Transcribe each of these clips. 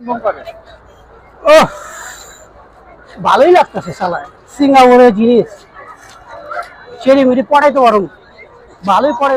ও ভালোই লাগতেছে সালায় সিঙ্গাপুরের জিনিস। চেরি মিরি পড়াই তো। পারো ভালোই। পড়ে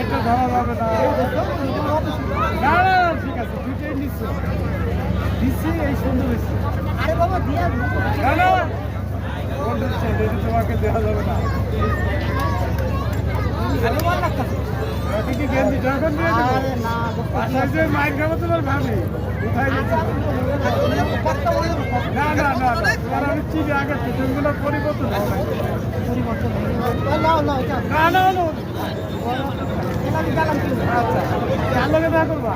এটা ধরা যাবে না। ঠিক আছে, দুইটাই নিচ্ছে। দিচ্ছি, এই সুন্দর হয়েছে তোমাকে দেওয়া যাবে না ওকে কি গেঞ্জি যখন দিয়ে দেবো বাসায় যে মাইক খাব তোমার ভাবি। কোথায় গেছে? না না না তোমার আমি চিনি আগে পরিবর্তন না না না আচ্ছা তার লগে না করবা।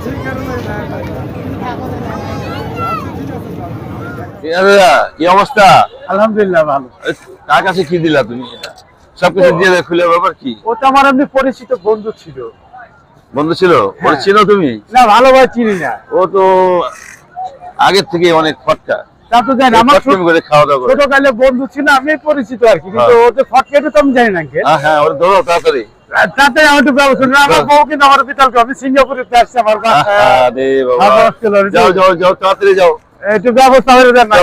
ঠিক কি অবস্থা? আলহামদুলিল্লাহ ভালো। কার কাছে কি দিলা তুমি? এটা সবকিছু দিয়ে দেয় খুলে ব্যাপার কি? ও তো আমার এমনি পরিচিত বন্ধু ছিল। বন্ধু ছিল? ওরে চিনো তুমি? না ভালোভাবে চিনি না। ও তো আগের থেকে অনেক ফটকা। তা তো জানি আমার ফটকামি করে খাওয়া দাওয়া করে। ছোটকালে বন্ধু ছিল আমি পরিচিত আর কি কিন্তু হ্যাঁ। ওতে ফটকেটে তো আমি জানি না কে হ্যাঁ হ্যাঁ ওরে ধরো তাড়াতাড়ি। তাতে আমার একটু ব্যবস্থা না আমার বউ কিন্তু আমার বিতাল আমি সিঙ্গাপুরে আসছে আমার বাসায়। আরে বাবা। আমার মুশকিল হলো। যাও যাও যাও তাড়াতাড়ি যাও। একটু ব্যবস্থা দেন না।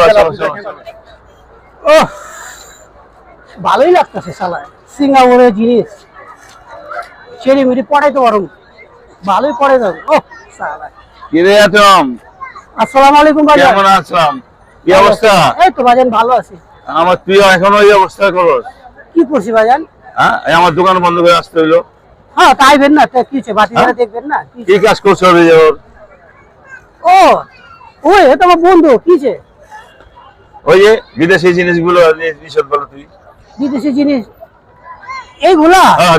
ও ভালোই লাগতেছে সালায় সিঙ্গাপুরের জিনিস। চেরি মিরি পড়াই তো পারো ভালোই পড়ে যাবে। ও সালায় কি আতম আসসালামু আলাইকুম ভাই কেমন আছলাম কি অবস্থা? এই তো ভাইজান ভালো আছি। আমার তুই এখনও এই অবস্থা করস কি করছি ভাইজান? হ্যাঁ আমার দোকান বন্ধ করে আসতে হইল। হ্যাঁ তাইবেন না কি হচ্ছে বাতি হ্যাঁ? দেখবেন না? কি কাজ করছ রে ওর? ও ওই এ তো আমার বন্ধু কিছে ওই যে বিদেশি জিনিসগুলো নিষেধ বলো তুই। বিদেশি জিনিস। এইগুলা? হ্যাঁ।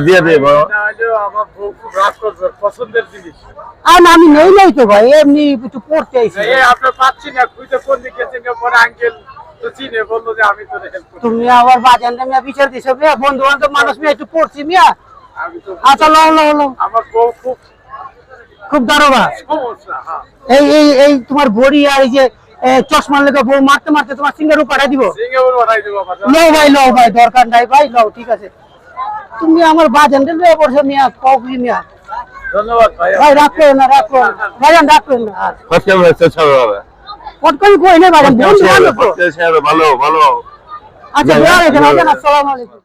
আর আমি নেই নাই তো ভাই এমনি একটু পড়তে আইছি। আপনার পাচ্ছি না, খুঁজে কোন দিকে পরে uncle তো চিনে, বলল যে আমি তোরে help তুমি আবার বাজান মিয়া বিচার দিছো মিয়া বন্ধু বান্ধব মানুষ মিয়া একটু পড়ছি মিয়া। আমি আচ্ছা লো লো লো আমার বউ খুব খুব দারোগা। হ্যাঁ। এই এই এই তোমার বড়ি আর এই যে চশমার লেগে বউ মারতে মারতে তোমার সিঙ্গারও পাঠাই দিব। সিঙ্গাপুর পাঠাই দেবো আমার লো ভাই লো ভাই দরকার নাই ভাই লো ঠিক আছে। তুমি আমার বাজান রে পড়ছো মিয়া কবি মিয়া ধন্যবাদ ভাই। ভাই রাখো না রাখো ভাইজান রাখো না আর ফটকে হচ্ছে ছাড়ো হবে পটকরি কই না। ভালো ভালো। আচ্ছা। আসসালামু আলাইকুম।